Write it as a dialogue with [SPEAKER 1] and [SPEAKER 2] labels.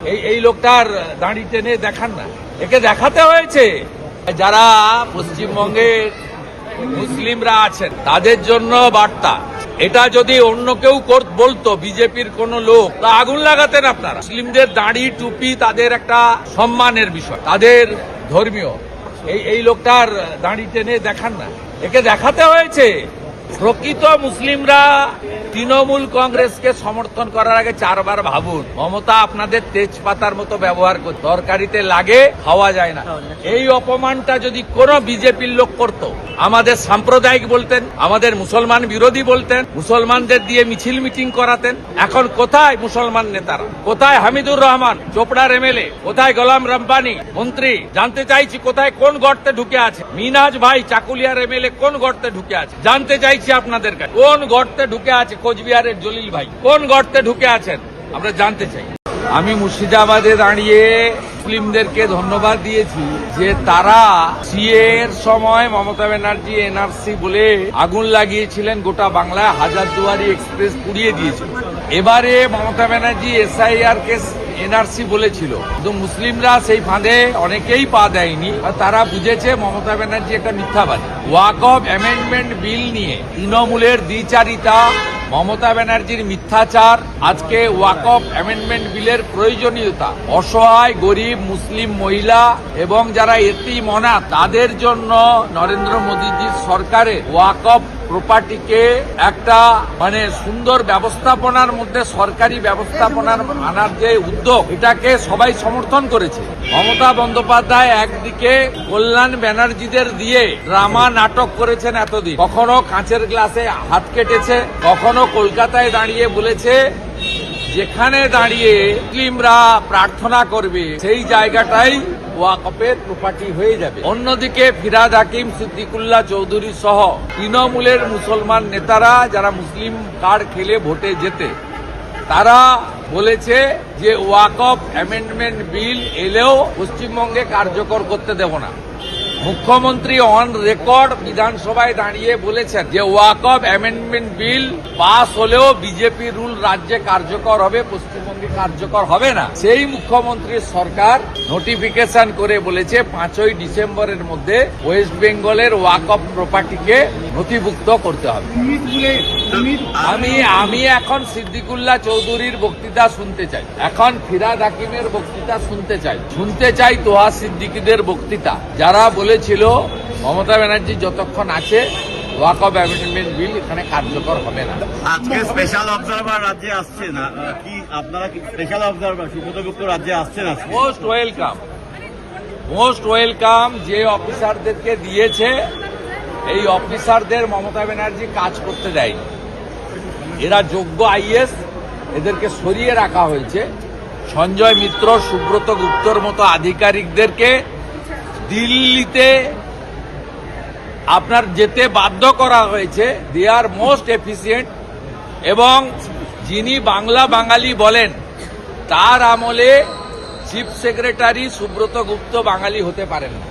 [SPEAKER 1] এই এই লোকটার দাঁড়ি টেনে দেখান না। একে দেখাতে হয়েছে। যারা পশ্চিমবঙ্গের মুসলিমরা আছেন, তাদের জন্য বার্তা। এটা যদি অন্য কেউ বলতো, বিজেপির কোন লোক, তা আগুন লাগাতেন আপনারা। মুসলিমদের দাঁড়ি, টুপি, তাদের একটা সম্মানের বিষয়, তাদের ধর্মীয়। এই এই লোকটার দাঁড়ি টেনে দেখান না। একে দেখাতে হয়েছে। প্রকৃত মুসলিমরা তৃণমূল কংগ্রেসকে সমর্থন করার আগে চারবার ভাবুন, মমতা আপনাদের তেজপাতার মতো ব্যবহার করে, তরকারিতে লাগে, খাওয়া যায় না। এই অপমানটা যদি কোনো বিজেপির লোক করত, আমাদের সাম্প্রদায়িক বলতেন, আমাদের মুসলমান বিরোধী বলতেন, মুসলমানদের দিয়ে মিছিল মিটিং করাতেন, এখন কোথায় মুসলমান নেতারা? কোথায় হামিদুর রহমান, চোপড়ার এমএলএ? কোথায় গোলাম রব্বানি মন্ত্রী? জানতে চাইছি কোথায় কোন গর্তে ঢুকে আছে? মিনাজ ভাই, চাকুলিয়ার এমএলএ কোন গর্তে ঢুকে আছে? জানতে চাইছি আপনাদের কাছে, কোন গর্তে ঢুকে আছে? কোচবিহারের জলিল ভাই, কোন গর্তে ঢুকে আছেন? আমরা জানতে চাই। আমি মুর্শিদাবাদে দাঁড়িয়ে মুসলিমদেরকে ধন্যবাদ দিয়েছি যে তারা সিএ এর সময় মমতা ব্যানার্জি, এনআরসি বলে আগুন লাগিয়েছিলেন গোটা বাংলায়, হাজারদুয়ারি এক্সপ্রেস পুড়িয়ে দিয়েছিল। এবারে মমতা ব্যানার্জি এসআইআর কে এনআরসি বলেছিল। কিন্তু মুসলিমরা সেই ফাঁদে অনেকেই পা দেয়নি। আর তারা বুঝেছে মমতা ব্যানার্জি একটা মিথ্যাবাদী। ওয়াক অফ অ্যামেন্ডমেন্ট বিল নিয়ে তৃণমূলের দ্বিচারিতা মমতা ব্যানার্জির মিথ্যাচার, আজকে ওয়াকফ অ্যামেন্ডমেন্ট বিলের প্রয়োজনীয়তা। অসহায়, গরিব, মুসলিম, মহিলা এবং যারা এতি মনা তাদের জন্য নরেন্দ্র মোদীজির সরকারের ওয়াকফ প্রপার্টিকে একটা মানে সুন্দর ব্যবস্থাপনার মধ্যে সরকারি ব্যবস্থাপনার আনার যে উদ্যোগ, এটাকে সবাই সমর্থন করেছে। মমতা বন্দ্যোপাধ্যায় একদিকে কল্যাণ ব্যানার্জিদের দিয়ে ড্রামা নাটক করেছেন এতদিন। কখনো কাঁচের গ্লাসে হাত কেটেছে, কখনো কলকাতায় দাঁড়িয়ে বলেছে, যেখানে দাঁড়িয়ে মুসলিমরা প্রার্থনা করবে, সেই জায়গাটাই ওয়াকফের প্রপার্টি হয়ে যাবে। অন্যদিকে ফিরাদ হাকিম সিদ্দিকুল্লাহ চৌধুরী সহ তৃণমূলের মুসলমান নেতারা যারা মুসলিম কার্ড খেলে ভোটে যেতে তারা বলেছে যে ওয়াকফ অ্যামেন্ডমেন্ট বিল এলেও পশ্চিমবঙ্গে কার্যকর করতে দেব না। মুখ্যমন্ত্রী অন রেকর্ড বিধানসভায় দাঁড়িয়ে বলেছেন যে ওয়াকফ অ্যামেন্ডমেন্ট বিল পাস হলেও বিজেপি রুল রাজ্যে কার্যকর হবে, পশ্চিমবঙ্গে কার্যকর হবে না। সেই মুখ্যমন্ত্রীর সরকার নোটিফিকেশন করে বলেছে, পাঁচই ডিসেম্বরের মধ্যে ওয়েস্ট বেঙ্গলের ওয়াকফ প্রপার্টিকে নথিভুক্ত করতে হবে। আমি আমি এখন সিদ্দিকুল্লাহ চৌধুরীর বক্তৃতা শুনতে চাই। এখন ফিরাদ হাকিমের বক্তৃতা শুনতে চাই। শুনতে চাই তোহা সিদ্দিকীদের বক্তৃতা। যারা বলেছিল মমতা ব্যানার্জি যতক্ষণ আছে ওয়াকফ অ্যামেন্ডমেন্ট বিল এখানে কার্যকর হবে না।
[SPEAKER 2] আজকে স্পেশাল অবজারভার রাজ্যে আসছেন। আহ, কি আপনারা কি স্পেশাল অবজারভার সুব্রত গুপ্ত রাজ্যে আসছেন আজকে।
[SPEAKER 1] মোস্ট ওয়েলকাম মোস্ট ওয়েলকাম যে অফিসারদেরকে দিয়েছে এই অফিসারদের মমতা ব্যানার্জি কাজ করতে দেয়নি। এরা যোগ্য আইএস, এদেরকে সরিয়ে রাখা হয়েছে। সঞ্জয় মিত্র, সুব্রত গুপ্তর মতো আধিকারিকদেরকে দিল্লিতে আপনার যেতে বাধ্য করা হয়েছে। দে আর মোস্ট এফিসিয়েন্ট এবং যিনি বাংলা বাঙালি বলেন, তার আমলে চিফ সেক্রেটারি সুব্রত গুপ্ত বাঙালি হতে পারেন না।